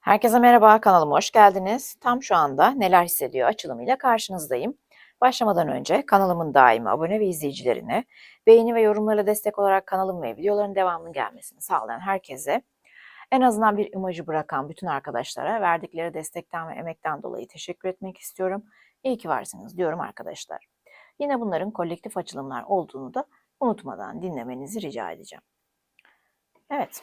Herkese merhaba, kanalıma hoş geldiniz. Tam şu anda Neler Hissediyor açılımıyla karşınızdayım. Başlamadan önce kanalımın daimi abone ve izleyicilerine, beğeni ve yorumlarla destek olarak kanalım ve videoların devamlı gelmesini sağlayan herkese, en azından bir imajı bırakan bütün arkadaşlara verdikleri destekten ve emekten dolayı teşekkür etmek istiyorum. İyi ki varsınız diyorum arkadaşlar. Yine bunların kolektif açılımlar olduğunu da unutmadan dinlemenizi rica edeceğim. Evet.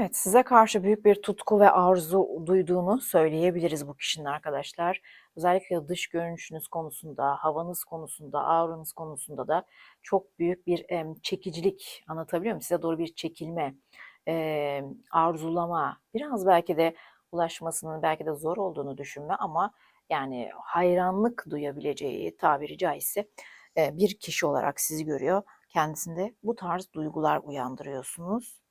Evet, size karşı büyük bir tutku ve arzu duyduğunu söyleyebiliriz bu kişinin arkadaşlar. Özellikle dış görünüşünüz konusunda, havanız konusunda, auranız konusunda da çok büyük bir çekicilik anlatabiliyor muyum? Size doğru bir çekilme, arzulama, biraz belki de ulaşmasının belki de zor olduğunu düşünme ama yani hayranlık duyabileceği tabiri caizse bir kişi olarak sizi görüyor. Kendisinde bu tarz duygular uyandırıyorsunuz.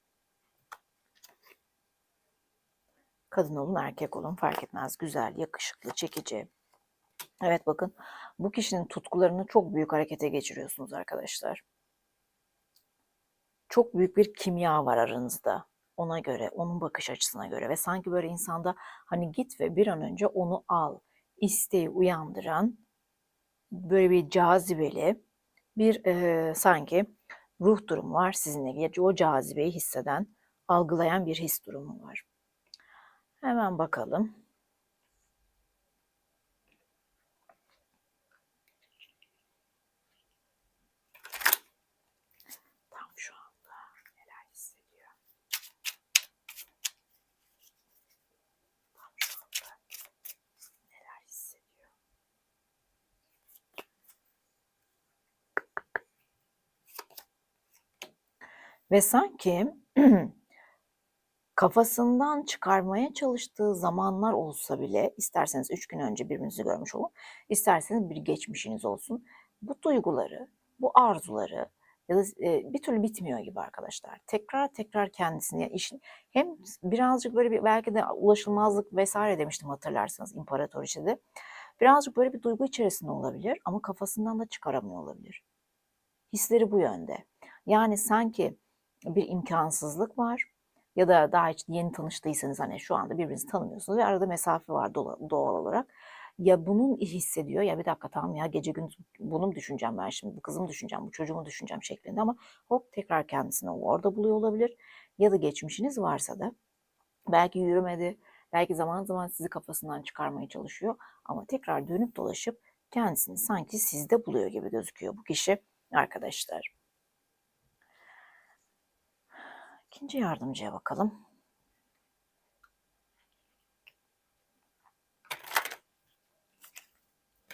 Kadın olun, erkek olun fark etmez. Güzel, yakışıklı, çekici. Evet bakın bu kişinin tutkularını çok büyük harekete geçiriyorsunuz arkadaşlar. Çok büyük bir kimya var aranızda. Ona göre, onun bakış açısına göre ve sanki böyle insanda hani git ve bir an önce onu al isteği uyandıran böyle bir cazibeli bir e, sanki ruh durumu var sizinle ilgili. O cazibeyi hisseden, algılayan bir his durumu var. Hemen bakalım. Tam şu anda neler hissediyor? Tam şu anda neler hissediyor? Ve sanki kafasından çıkarmaya çalıştığı zamanlar olsa bile isterseniz 3 gün önce birbirinizi görmüş olun, isterseniz bir geçmişiniz olsun. Bu duyguları, bu arzuları ya da e, bir türlü bitmiyor gibi arkadaşlar. Tekrar tekrar kendisini yani işin hem birazcık böyle bir belki de ulaşılmazlık vesaire demiştim hatırlarsanız İmparatoriçe'de. Birazcık böyle bir duygu içerisinde olabilir ama kafasından da çıkaramıyor olabilir. Hisleri bu yönde. Yani sanki bir imkansızlık var ya da daha hiç yeni tanıştıysanız hani şu anda birbirinizi tanımıyorsunuz ve arada mesafe var doğal olarak. Ya bunun hissediyor ya bir dakika tamam ya gece gündüz bunu mu düşüneceğim ben şimdi bu kızımı düşüneceğim bu çocuğumu düşüneceğim şeklinde ama hop tekrar kendisini orada buluyor olabilir. Ya da geçmişiniz varsa da belki yürümedi belki zaman zaman sizi kafasından çıkarmaya çalışıyor ama tekrar dönüp dolaşıp kendisini sanki sizde buluyor gibi gözüküyor bu kişi arkadaşlar. İkinci yardımcıya bakalım.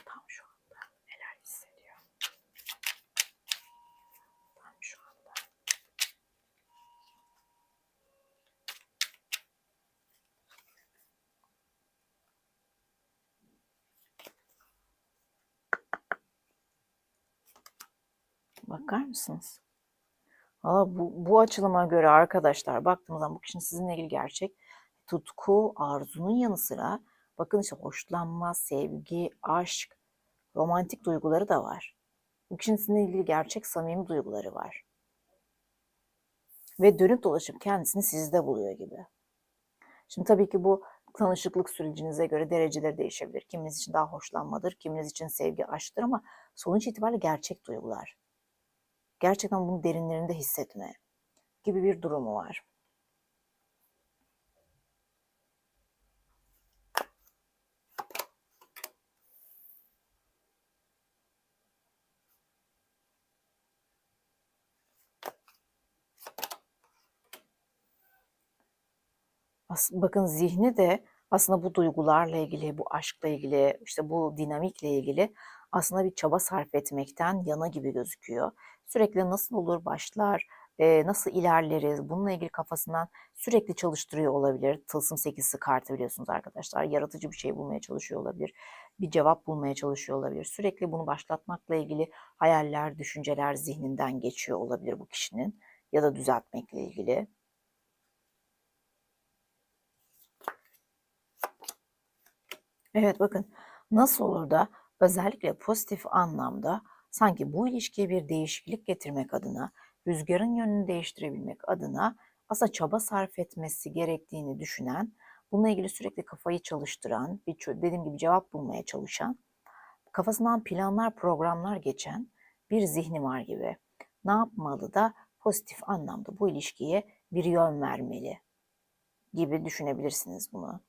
Tam şu anda neler hissediyor? Tam şu anda. Bakar mısınız? Valla bu, bu açılıma göre arkadaşlar baktığımız zaman bu kişinin sizinle ilgili gerçek tutku, arzunun yanı sıra bakın işte hoşlanma, sevgi, aşk, romantik duyguları da var. Bu kişinin sizinle ilgili gerçek samimi duyguları var. Ve dönüp dolaşıp kendisini sizde buluyor gibi. Şimdi tabii ki bu tanışıklık sürecinize göre dereceleri değişebilir. Kiminiz için daha hoşlanmadır, kiminiz için sevgi, aşktır ama sonuç itibariyle gerçek duygular gerçekten bunu derinlerinde hissetme gibi bir durumu var. bakın zihni de aslında bu duygularla ilgili, bu aşkla ilgili, işte bu dinamikle ilgili aslında bir çaba sarf etmekten yana gibi gözüküyor. Sürekli nasıl olur başlar, e, nasıl ilerleriz, bununla ilgili kafasından sürekli çalıştırıyor olabilir. Tılsım sekizisi kartı biliyorsunuz arkadaşlar. Yaratıcı bir şey bulmaya çalışıyor olabilir. Bir cevap bulmaya çalışıyor olabilir. Sürekli bunu başlatmakla ilgili hayaller, düşünceler zihninden geçiyor olabilir bu kişinin ya da düzeltmekle ilgili. Evet bakın nasıl olur da özellikle pozitif anlamda sanki bu ilişkiye bir değişiklik getirmek adına, rüzgarın yönünü değiştirebilmek adına aslında çaba sarf etmesi gerektiğini düşünen, bununla ilgili sürekli kafayı çalıştıran, bir dediğim gibi cevap bulmaya çalışan, kafasından planlar, programlar geçen bir zihni var gibi. Ne yapmalı da pozitif anlamda bu ilişkiye bir yön vermeli gibi düşünebilirsiniz bunu.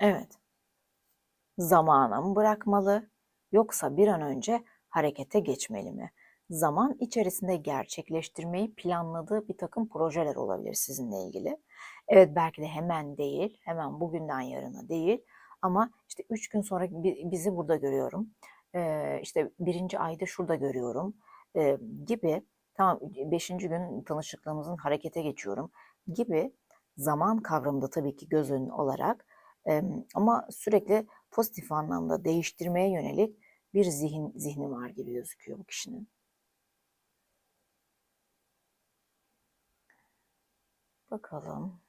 Evet. Zamana mı bırakmalı yoksa bir an önce harekete geçmeli mi? Zaman içerisinde gerçekleştirmeyi planladığı bir takım projeler olabilir sizinle ilgili. Evet belki de hemen değil, hemen bugünden yarına değil ama işte üç gün sonra bizi burada görüyorum. Ee, işte birinci ayda şurada görüyorum ee, gibi tamam beşinci gün tanışıklığımızın harekete geçiyorum gibi zaman kavramında tabii ki göz olarak ama sürekli pozitif anlamda değiştirmeye yönelik bir zihin zihni var gibi gözüküyor bu kişinin. Bakalım.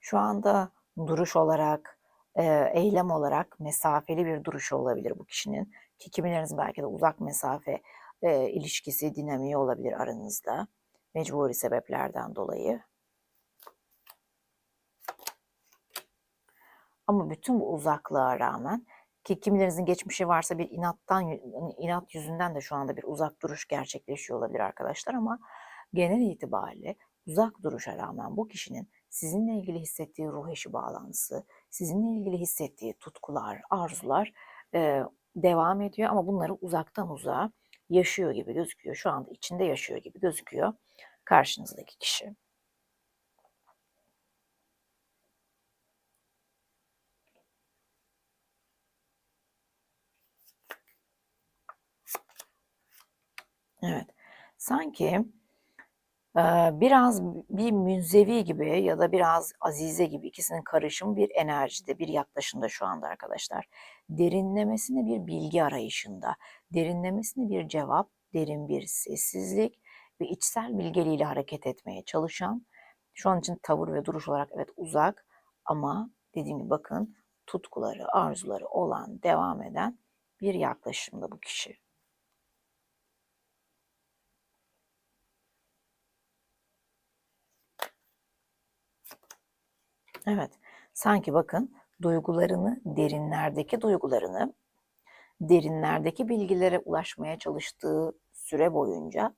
Şu anda duruş olarak, eylem olarak mesafeli bir duruşu olabilir bu kişinin. Ki kimileriniz belki de uzak mesafe e, ilişkisi, dinamiği olabilir aranızda mecburi sebeplerden dolayı. Ama bütün bu uzaklığa rağmen ki kimilerinizin geçmişi varsa bir inattan inat yüzünden de şu anda bir uzak duruş gerçekleşiyor olabilir arkadaşlar ama genel itibariyle uzak duruşa rağmen bu kişinin sizinle ilgili hissettiği ruh eşi bağlantısı, sizinle ilgili hissettiği tutkular, arzular e, devam ediyor ama bunları uzaktan uzağa yaşıyor gibi gözüküyor. Şu anda içinde yaşıyor gibi gözüküyor karşınızdaki kişi. Evet. Sanki biraz bir münzevi gibi ya da biraz azize gibi ikisinin karışımı bir enerjide, bir yaklaşımda şu anda arkadaşlar. Derinlemesine bir bilgi arayışında, derinlemesine bir cevap, derin bir sessizlik ve içsel bilgeliğiyle hareket etmeye çalışan, şu an için tavır ve duruş olarak evet uzak ama dediğim gibi bakın tutkuları, arzuları olan, devam eden bir yaklaşımda bu kişi. Evet, sanki bakın duygularını, derinlerdeki duygularını, derinlerdeki bilgilere ulaşmaya çalıştığı süre boyunca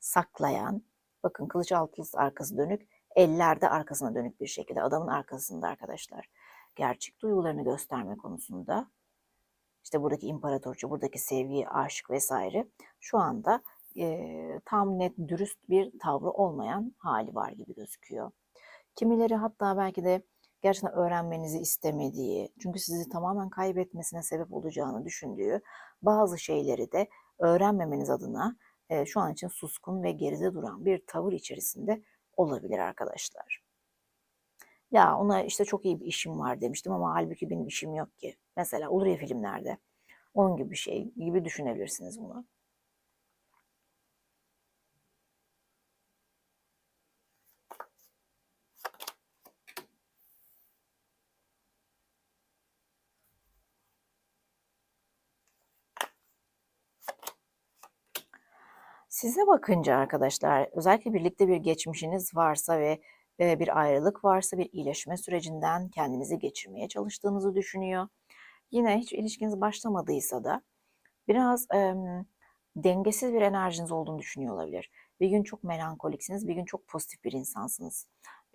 saklayan, bakın kılıç altısı arkası dönük, ellerde arkasına dönük bir şekilde adamın arkasında arkadaşlar. Gerçek duygularını gösterme konusunda işte buradaki imparatorcu, buradaki sevgi, aşık vesaire şu anda e, tam net dürüst bir tavrı olmayan hali var gibi gözüküyor. Kimileri hatta belki de gerçekten öğrenmenizi istemediği, çünkü sizi tamamen kaybetmesine sebep olacağını düşündüğü bazı şeyleri de öğrenmemeniz adına e, şu an için suskun ve geride duran bir tavır içerisinde olabilir arkadaşlar. Ya ona işte çok iyi bir işim var demiştim ama halbuki benim işim yok ki. Mesela olur ya filmlerde. Onun gibi bir şey gibi düşünebilirsiniz bunu. Size bakınca arkadaşlar özellikle birlikte bir geçmişiniz varsa ve bir ayrılık varsa bir iyileşme sürecinden kendinizi geçirmeye çalıştığınızı düşünüyor. Yine hiç ilişkiniz başlamadıysa da biraz e, dengesiz bir enerjiniz olduğunu düşünüyor olabilir. Bir gün çok melankoliksiniz, bir gün çok pozitif bir insansınız.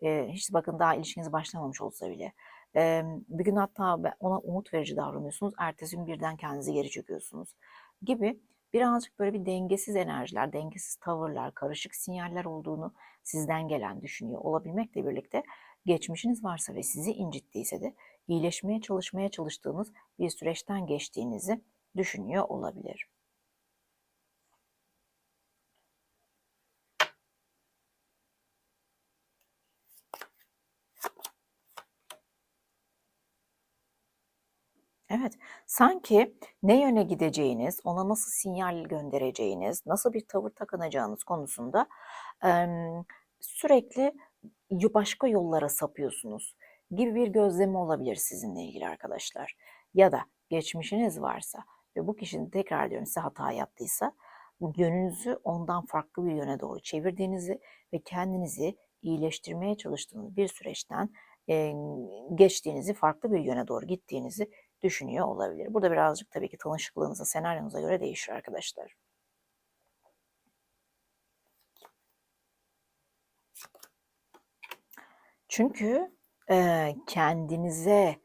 E, hiç bakın daha ilişkiniz başlamamış olsa bile. E, bir gün hatta ona umut verici davranıyorsunuz, ertesi gün birden kendinizi geri çekiyorsunuz gibi birazcık böyle bir dengesiz enerjiler, dengesiz tavırlar, karışık sinyaller olduğunu sizden gelen düşünüyor olabilmekle birlikte geçmişiniz varsa ve sizi incittiyse de iyileşmeye çalışmaya çalıştığınız bir süreçten geçtiğinizi düşünüyor olabilir. Evet, sanki ne yöne gideceğiniz, ona nasıl sinyal göndereceğiniz, nasıl bir tavır takınacağınız konusunda sürekli başka yollara sapıyorsunuz gibi bir gözlemi olabilir sizinle ilgili arkadaşlar. Ya da geçmişiniz varsa ve bu kişinin tekrar diyorum size hata yaptıysa yönünüzü ondan farklı bir yöne doğru çevirdiğinizi ve kendinizi iyileştirmeye çalıştığınız bir süreçten geçtiğinizi, farklı bir yöne doğru gittiğinizi düşünüyor olabilir. Burada birazcık tabii ki tanışıklığınıza, senaryonuza göre değişir arkadaşlar. Çünkü eee, kendinize,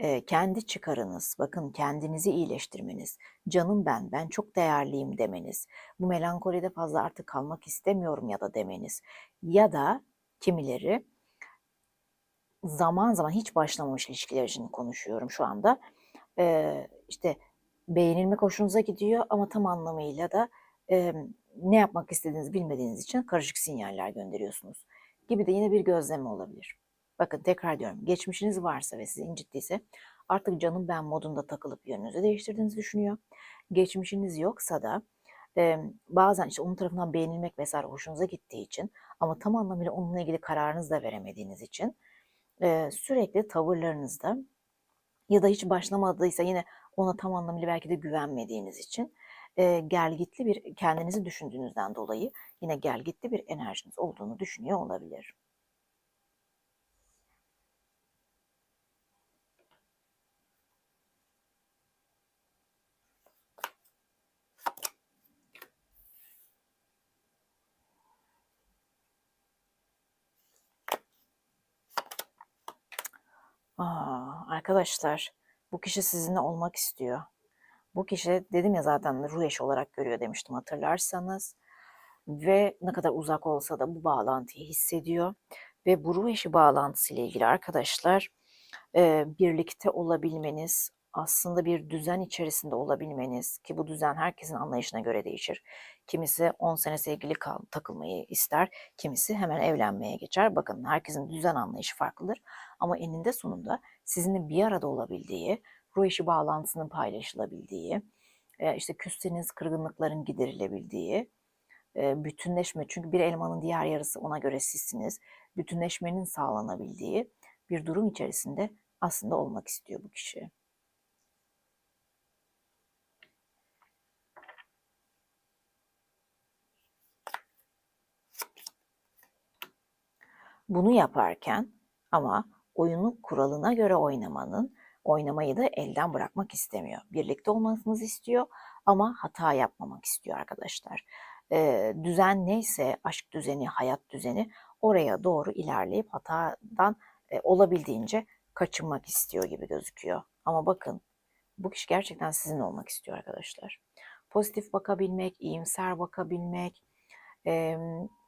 eee, kendi çıkarınız, bakın kendinizi iyileştirmeniz, canım ben, ben çok değerliyim demeniz, bu melankolide fazla artık kalmak istemiyorum ya da demeniz ya da kimileri zaman zaman hiç başlamamış ilişkiler için konuşuyorum şu anda. Eee, işte beğenilmek hoşunuza gidiyor ama tam anlamıyla da emm, ne yapmak istediğinizi bilmediğiniz için karışık sinyaller gönderiyorsunuz gibi de yine bir gözlem olabilir. Bakın tekrar diyorum, geçmişiniz varsa ve sizi incittiyse artık canım ben modunda takılıp yönünüzü değiştirdiğinizi düşünüyor. Geçmişiniz yoksa da emm, bazen işte onun tarafından beğenilmek vesaire hoşunuza gittiği için ama tam anlamıyla onunla ilgili kararınızı da veremediğiniz için eee, sürekli tavırlarınızda ya da hiç başlamadıysa yine ona tam anlamıyla belki de güvenmediğiniz için eee, gelgitli bir kendinizi düşündüğünüzden dolayı yine gelgitli bir enerjiniz olduğunu düşünüyor olabilir. Aa, arkadaşlar bu kişi sizinle olmak istiyor. Bu kişi dedim ya zaten ruh eşi olarak görüyor demiştim hatırlarsanız. Ve ne kadar uzak olsa da bu bağlantıyı hissediyor. Ve bu ruh eşi bağlantısıyla ilgili arkadaşlar e, birlikte olabilmeniz, aslında bir düzen içerisinde olabilmeniz ki bu düzen herkesin anlayışına göre değişir. Kimisi 10 sene sevgili kal, takılmayı ister, kimisi hemen evlenmeye geçer. Bakın herkesin düzen anlayışı farklıdır ama eninde sonunda sizinle bir arada olabildiği, ruh eşi bağlantısının paylaşılabildiği, işte küsseniz kırgınlıkların giderilebildiği, bütünleşme çünkü bir elmanın diğer yarısı ona göre sizsiniz. Bütünleşmenin sağlanabildiği bir durum içerisinde aslında olmak istiyor bu kişi. Bunu yaparken ama oyunu kuralına göre oynamanın, oynamayı da elden bırakmak istemiyor. Birlikte olmanızı istiyor ama hata yapmamak istiyor arkadaşlar. Ee, düzen neyse, aşk düzeni, hayat düzeni oraya doğru ilerleyip hatadan e, olabildiğince kaçınmak istiyor gibi gözüküyor. Ama bakın bu kişi gerçekten sizin olmak istiyor arkadaşlar. Pozitif bakabilmek, iyimser bakabilmek,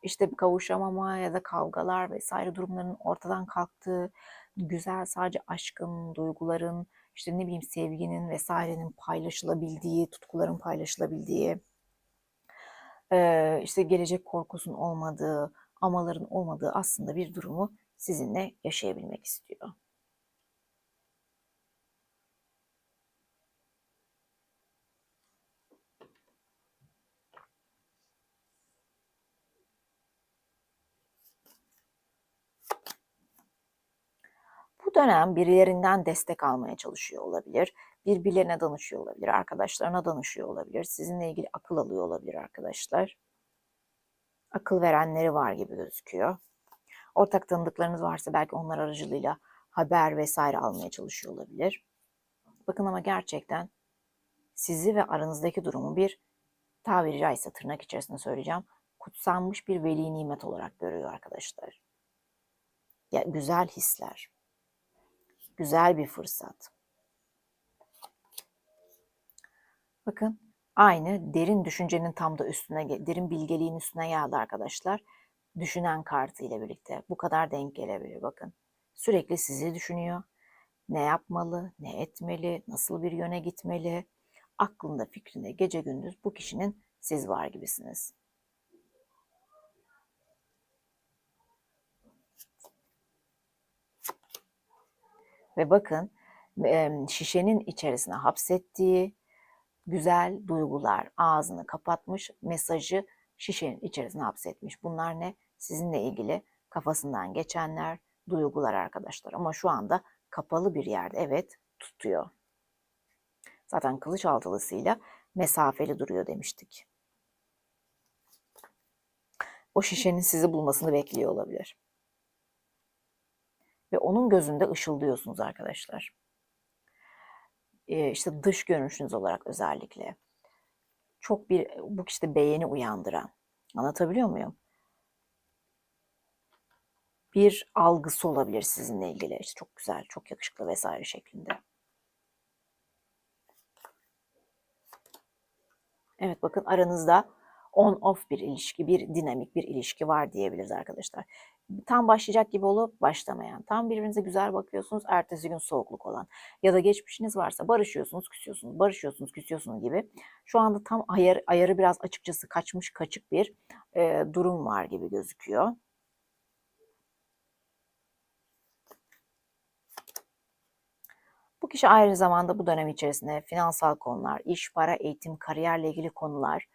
işte kavuşamama ya da kavgalar vesaire durumların ortadan kalktığı, güzel sadece aşkın, duyguların, işte ne bileyim sevginin vesairenin paylaşılabildiği, tutkuların paylaşılabildiği, işte gelecek korkusun olmadığı, amaların olmadığı aslında bir durumu sizinle yaşayabilmek istiyor. Dönem birilerinden destek almaya çalışıyor olabilir. Birbirlerine danışıyor olabilir, arkadaşlarına danışıyor olabilir. Sizinle ilgili akıl alıyor olabilir arkadaşlar. Akıl verenleri var gibi gözüküyor. Ortak tanıdıklarınız varsa belki onlar aracılığıyla haber vesaire almaya çalışıyor olabilir. Bakın ama gerçekten sizi ve aranızdaki durumu bir tabiri caizse tırnak içerisinde söyleyeceğim. Kutsanmış bir veli nimet olarak görüyor arkadaşlar. Ya güzel hisler. Güzel bir fırsat. Bakın Aynı derin düşüncenin tam da üstüne, derin bilgeliğin üstüne geldi arkadaşlar. Düşünen kartı ile birlikte. Bu kadar denk gelebilir bakın. Sürekli sizi düşünüyor. Ne yapmalı, ne etmeli, nasıl bir yöne gitmeli. Aklında, fikrinde gece gündüz bu kişinin siz var gibisiniz. Ve bakın şişenin içerisine hapsettiği güzel duygular ağzını kapatmış mesajı şişenin içerisine hapsetmiş. Bunlar ne? Sizinle ilgili kafasından geçenler, duygular arkadaşlar. Ama şu anda kapalı bir yerde evet tutuyor. Zaten kılıç altılısıyla mesafeli duruyor demiştik. O şişenin sizi bulmasını bekliyor olabilir. Ve onun gözünde ışıldıyorsunuz arkadaşlar. Ee, işte dış görünüşünüz olarak özellikle. Çok bir bu işte beğeni uyandıran. Anlatabiliyor muyum? Bir algısı olabilir sizinle ilgili. İşte çok güzel, çok yakışıklı vesaire şeklinde. Evet bakın aranızda on-off bir ilişki, bir dinamik bir ilişki var diyebiliriz arkadaşlar. Tam başlayacak gibi olup başlamayan, tam birbirinize güzel bakıyorsunuz, ertesi gün soğukluk olan ya da geçmişiniz varsa barışıyorsunuz, küsüyorsunuz, barışıyorsunuz, küsüyorsunuz gibi. Şu anda tam ayar, ayarı biraz açıkçası kaçmış kaçık bir e, durum var gibi gözüküyor. Bu kişi aynı zamanda bu dönem içerisinde finansal konular, iş, para, eğitim, kariyerle ilgili konular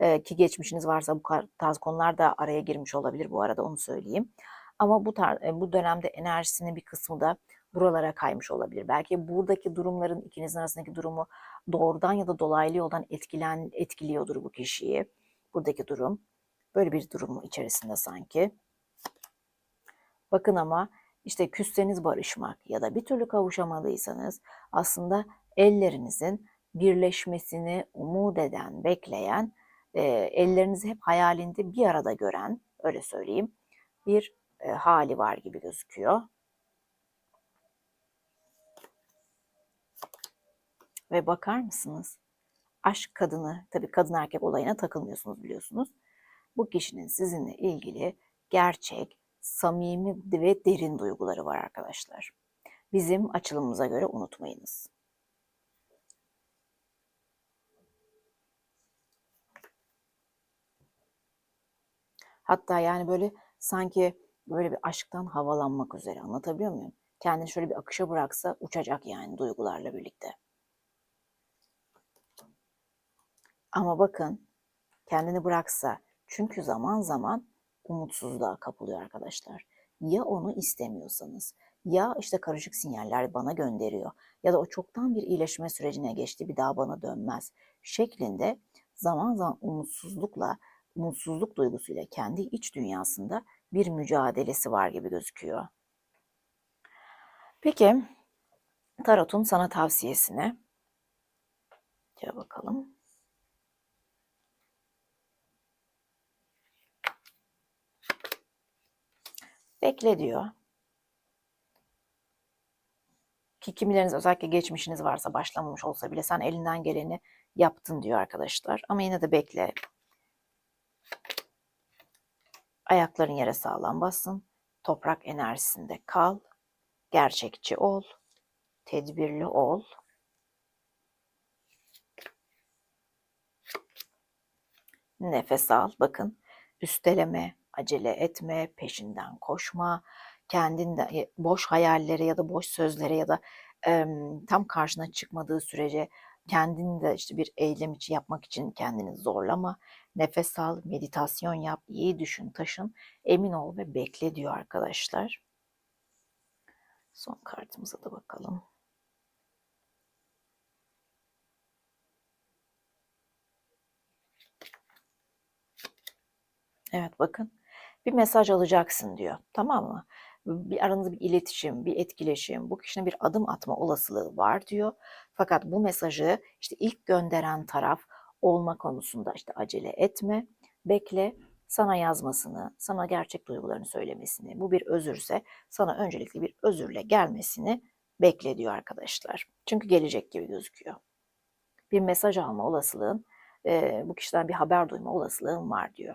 e, ki geçmişiniz varsa bu tarz konular da araya girmiş olabilir bu arada onu söyleyeyim. Ama bu tar bu dönemde enerjisinin bir kısmı da buralara kaymış olabilir. Belki buradaki durumların ikinizin arasındaki durumu doğrudan ya da dolaylı yoldan etkilen etkiliyordur bu kişiyi. Buradaki durum böyle bir durum içerisinde sanki. Bakın ama işte küsseniz barışmak ya da bir türlü kavuşamadıysanız aslında ellerinizin birleşmesini umut eden, bekleyen, e, ellerinizi hep hayalinde bir arada gören, öyle söyleyeyim, bir e, hali var gibi gözüküyor. Ve bakar mısınız? Aşk kadını, tabii kadın erkek olayına takılmıyorsunuz biliyorsunuz. Bu kişinin sizinle ilgili gerçek, samimi ve derin duyguları var arkadaşlar. Bizim açılımımıza göre unutmayınız. Hatta yani böyle sanki böyle bir aşktan havalanmak üzere anlatabiliyor muyum? Kendini şöyle bir akışa bıraksa uçacak yani duygularla birlikte. Ama bakın kendini bıraksa çünkü zaman zaman umutsuzluğa kapılıyor arkadaşlar. Ya onu istemiyorsanız ya işte karışık sinyaller bana gönderiyor ya da o çoktan bir iyileşme sürecine geçti bir daha bana dönmez şeklinde zaman zaman umutsuzlukla umutsuzluk duygusuyla kendi iç dünyasında bir mücadelesi var gibi gözüküyor. Peki Tarot'un sana tavsiyesine Gel bakalım. Bekle diyor. Ki kimileriniz özellikle geçmişiniz varsa başlamamış olsa bile sen elinden geleni yaptın diyor arkadaşlar. Ama yine de bekle. Ayakların yere sağlam basın. Toprak enerjisinde kal. Gerçekçi ol. Tedbirli ol. Nefes al. Bakın üsteleme, acele etme, peşinden koşma, kendinde boş hayallere ya da boş sözlere ya da e, tam karşına çıkmadığı sürece kendini de işte bir eylem için yapmak için kendini zorlama. Nefes al, meditasyon yap, iyi düşün, taşın, emin ol ve bekle diyor arkadaşlar. Son kartımıza da bakalım. Evet bakın bir mesaj alacaksın diyor. Tamam mı? Bir aranızda bir iletişim, bir etkileşim, bu kişinin bir adım atma olasılığı var diyor. Fakat bu mesajı işte ilk gönderen taraf olma konusunda işte acele etme, bekle, sana yazmasını, sana gerçek duygularını söylemesini, bu bir özürse sana öncelikle bir özürle gelmesini bekle diyor arkadaşlar. Çünkü gelecek gibi gözüküyor. Bir mesaj alma olasılığın bu kişiden bir haber duyma olasılığın var diyor.